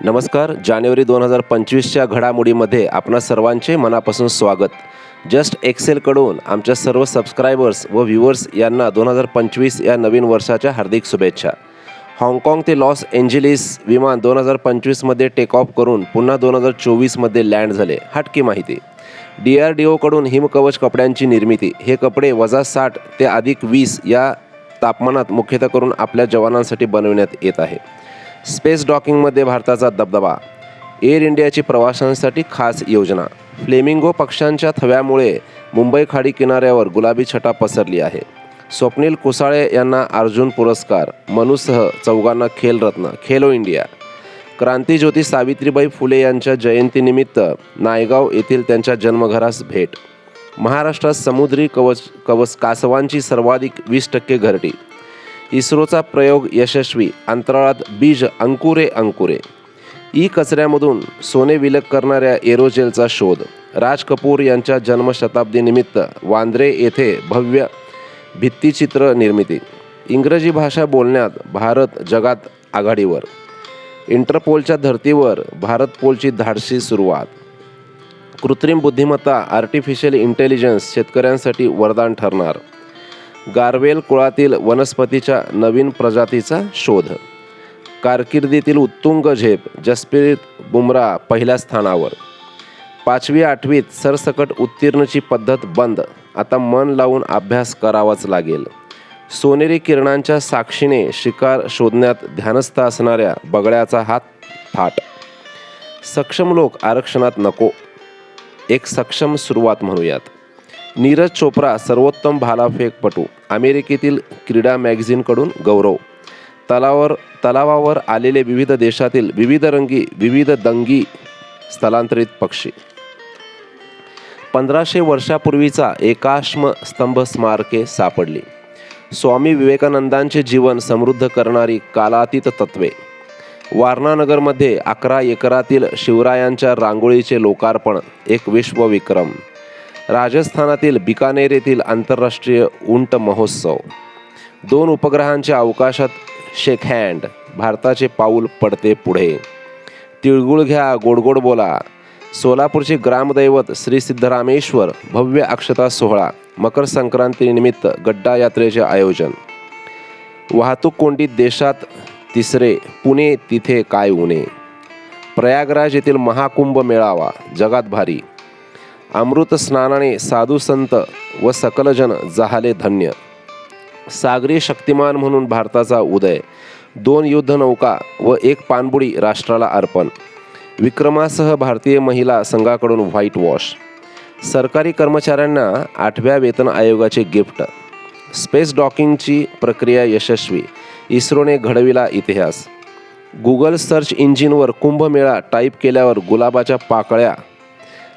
नमस्कार जानेवारी दोन हजार पंचवीसच्या घडामोडीमध्ये आपणा सर्वांचे मनापासून स्वागत. जस्ट एक्सेलकडून आमच्या सर्व सबस्क्रायबर्स व व्ह्युअर्स यांना दोन हजार पंचवीस या नवीन वर्षाच्या हार्दिक शुभेच्छा. हाँगकाँग ते लॉस एंजेलिस विमान दोन हजार पंचवीसमध्ये टेक ऑफ करून पुन्हा दोन हजार चोवीसमध्ये लँड झाले हटकी माहिती. डी आर डी ओकडून हिमकवच कपड्यांची निर्मिती. हे कपडे वजा साठ ते अधिक वीस या तापमानात मुख्यतः करून आपल्या जवानांसाठी बनविण्यात येत आहे. स्पेस डॉकिंगमध्ये भारताचा दबदबा एअर इंडियाची प्रवाशांसाठी खास योजना फ्लेमिंगो पक्ष्यांच्या थव्यामुळे मुंबई खाडी किनाऱ्यावर गुलाबी छटा पसरली आहे. स्वप्नील कुसाळे यांना अर्जुन पुरस्कार मनूसह चौघांना खेलरत्न खेलो इंडिया. क्रांतीज्योती सावित्रीबाई फुले यांच्या जयंतीनिमित्त नायगाव येथील त्यांच्या जन्मघरास भेट. महाराष्ट्रात समुद्री कवच कवच कासवांची सर्वाधिक वीस टक्के घरटी. इस्रोचा प्रयोग यशस्वी अंतराळात बीज अंकुरे अंकुरे. ई कचऱ्यामधून सोने विलग करणाऱ्या एरोजेलचा शोध. राज कपूर यांच्या जन्मशताब्दीनिमित्त वांद्रे येथे भव्य भित्तिचित्र निर्मिती. इंग्रजी भाषा बोलण्यात भारत जगात आघाडीवर. इंटरपोलच्या धर्तीवर भारत पोलची धाडसी सुरुवात. कृत्रिम बुद्धिमत्ता आर्टिफिशियल इंटेलिजन्स शेतकऱ्यांसाठी वरदान ठरणार. गारवेल कुळातील वनस्पतीच्या नवीन प्रजातीचा शोध. कारकिर्दीतील उत्तुंग झेप जसप्रीत बुमरा पहिल्या स्थानावर. पाचवी आठवीत सरसकट उत्तीर्णची पद्धत बंद. आता मन लावून अभ्यास करावाच लागेल. सोनेरी किरणांच्या साक्षीने शिकार शोधण्यात ध्यानस्थ असणाऱ्या बगड्याचा हात थाट. सक्षम लोक आरक्षणात नको. एक सक्षम सुरुवात म्हणूयात. नीरज चोप्रा सर्वोत्तम भालाफेकपटू अमेरिकेतील क्रीडा मॅगझिनकडून गौरव. तलावर तलावावर आलेले विविध देशातील विविध रंगी विविध दंगी स्थलांतरित पक्षी. पंधराशे वर्षापूर्वीचा एकाश्म स्तंभ स्मारके सापडली. स्वामी विवेकानंदांचे जीवन समृद्ध करणारी कालातीत तत्वे. वारणानगरमध्ये अकरा एकरातील शिवरायांच्या रांगोळीचे लोकार्पण एक विश्वविक्रम. राजस्थानातील बिकानेर येथील आंतरराष्ट्रीय उंट महोत्सव. दोन उपग्रहांच्या अवकाशात शेक हँड भारताचे पाऊल पडते पुढे. तिळगुळ घ्या गोडगोड बोला सोलापूरचे ग्रामदैवत श्री सिद्धरामेश्वर भव्य अक्षता सोहळा मकर संक्रांतीनिमित्त गड्डा यात्रेचे आयोजन. वाहतूक कोंडीत देशात तिसरे पुणे तिथे काय उणे प्रयागराज येथील महाकुंभ मेळावा जगात भारी. अमृत स्नानाने साधू संत व सकलजन जहाले धन्य. सागरी शक्तिमान म्हणून भारताचा उदय. दोन युद्धनौका व एक पाणबुडी राष्ट्राला अर्पण. विक्रमासह भारतीय महिला संघाकडून व्हाईट वॉश. सरकारी कर्मचाऱ्यांना आठव्या वेतन आयोगाचे गिफ्ट. स्पेस डॉकिंगची प्रक्रिया यशस्वी. इस्रोने घडविला इतिहास. गुगल सर्च इंजिनवर कुंभमेळा टाईप केल्यावर गुलाबाच्या पाकळ्या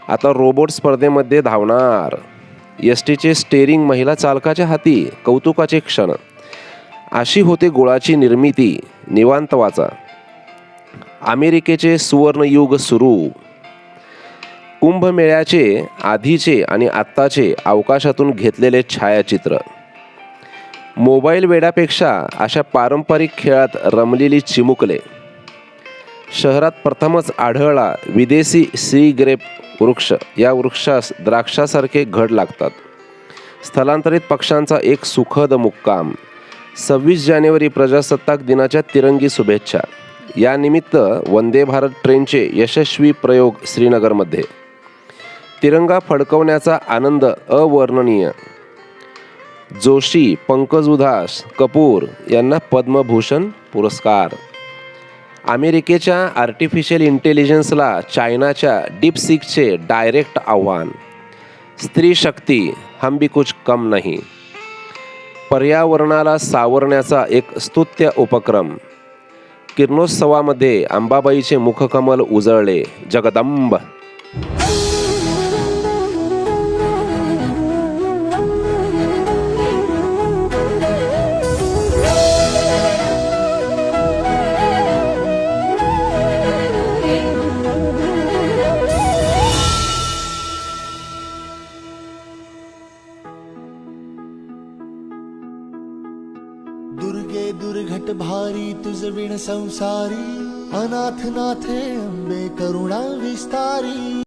आता रोबोट स्पर्धेमध्ये धावणार. एस टीचे स्टेरिंग महिला चालकाच्या हाती कौतुकाचे क्षण. अशी होते गोळाची निर्मिती निवांत वाचा अमेरिकेचे सुवर्णयुग सुरू. कुंभमेळ्याचे आधीचे आणि आत्ताचे अवकाशातून घेतलेले छायाचित्र. मोबाईल वेडापेक्षा अशा पारंपरिक खेळात रमलेली चिमुकले. शहरात प्रथमच आढळला विदेशी सी ग्रेप वृक्ष या वृक्षास द्राक्षासारखे घड लागतात. स्थलांतरित पक्षांचा एक सुखद मुक्काम. सव्वीस जानेवारी प्रजासत्ताक दिनाच्या तिरंगी शुभेच्छा. यानिमित्त वंदे भारत ट्रेनचे यशस्वी प्रयोग श्रीनगरमध्ये. तिरंगा फडकवण्याचा आनंद अवर्णनीय. जोशी पंकज उधास कपूर यांना पद्मभूषण पुरस्कार. अमेरिकेच्या आर्टिफिशियल इंटेलिजन्सला चायनाच्या डीपसिकचे डायरेक्ट आव्हान. स्त्री शक्ती हम भी कुछ कम नाही. पर्यावरणाला सावरण्याचा एक स्तुत्य उपक्रम. किरणोत्सवामध्ये अंबाबाईचे मुखकमल उजळले जगदंब. दुर्गे दुर्घट भारी तुझ विण संसारी अनाथ नाथे अंबे करुणा विस्तारी.